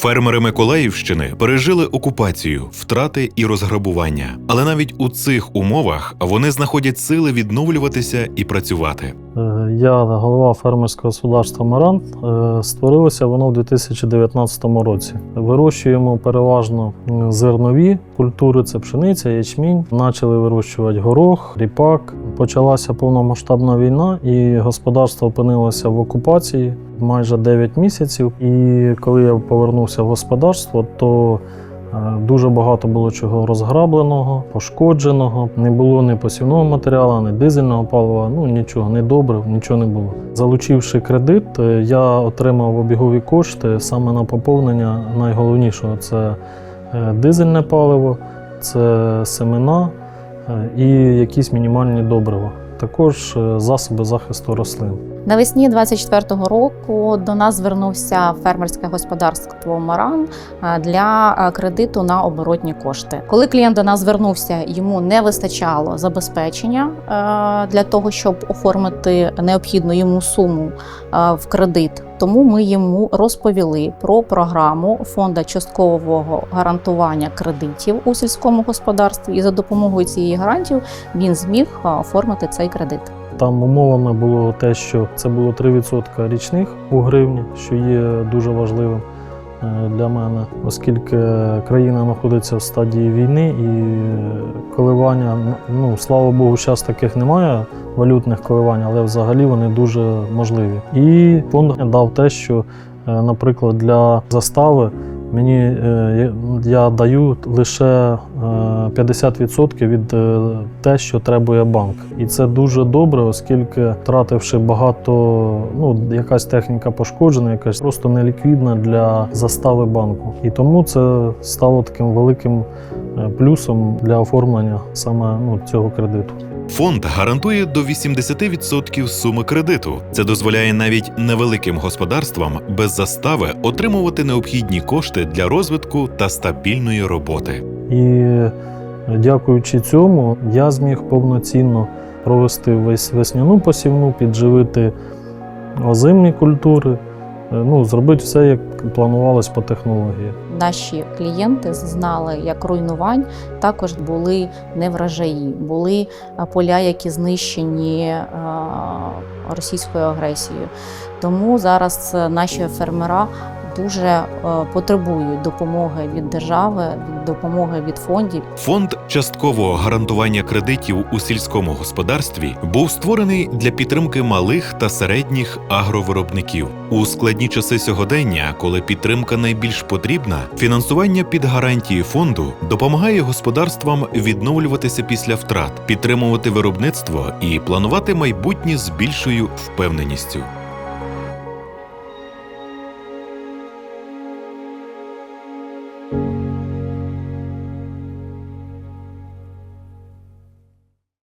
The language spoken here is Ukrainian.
Фермери Миколаївщини пережили окупацію, втрати і розграбування. Але навіть у цих умовах вони знаходять сили відновлюватися і працювати. Е, Я голова фермерського господарства Марант. Е, Створилося воно в 2019 році. Вирощуємо переважно зернові культури, це пшениця, ячмінь. Почали вирощувати горох, ріпак. Почалася повномасштабна війна, і господарство опинилося в окупації майже 9 місяців. І коли я повернувся в господарство, то Е, Дуже багато було чого розграбленого, пошкодженого. Не було ні посівного матеріалу, ні дизельного палива, ну нічого, не добрив, нічого не було. Залучивши кредит, е, я отримав обігові кошти саме на поповнення найголовнішого це е, дизельне паливо, це семена і якісь мінімальні добрива. Також е, засоби захисту рослин. Навесні 24-го року до нас звернувся фермерське господарство Маран е, для е, кредиту на оборотні кошти. Коли клієнт до нас звернувся, йому не вистачало забезпечення е, для того, щоб оформити необхідну йому суму е, в кредит. Тому ми йому розповіли про програму фонду часткового гарантування кредитів у сільському господарстві, і за допомогою цієї гарантії він зміг оформити цей кредит. Там умовами було те, що це було 3% річних у гривні, що є дуже важливим для мене, оскільки країна знаходиться в стадії війни і коливання, ну слава Богу, зараз таких немає валютних коливань, але взагалі вони дуже можливі. І фонд дав те, що, е, наприклад, для застави мені е, я даю лише е, 50% від е, те, що требує банк. І це дуже добре, оскільки втративши багато, ну якась техніка пошкоджена, якась просто неліквідна для застави банку. І тому це стало таким великим е, плюсом для оформлення саме ну, цього кредиту. Фонд гарантує до 80% суми кредиту. Це дозволяє навіть невеликим господарствам без застави отримувати необхідні кошти для розвитку та стабільної роботи. І дякуючи цьому, я зміг повноцінно провести весь весняну посівну, підживити озимні культури, ну, зробити все, як планувалось по технології. Наші клієнти знали, як руйнувань також були не врожаї, були е, поля, які знищені е, російською агресією. Тому зараз е, наші фермера дуже е, потребують допомоги від держави, допомоги від фондів. Фонд часткового гарантування кредитів у сільському господарстві був створений для підтримки малих та середніх агровиробників у складні часи сьогодення, коли підтримка найбільш потрібна. Фінансування під гарантії фонду допомагає господарствам відновлюватися після втрат, підтримувати виробництво і планувати майбутнє з більшою впевненістю.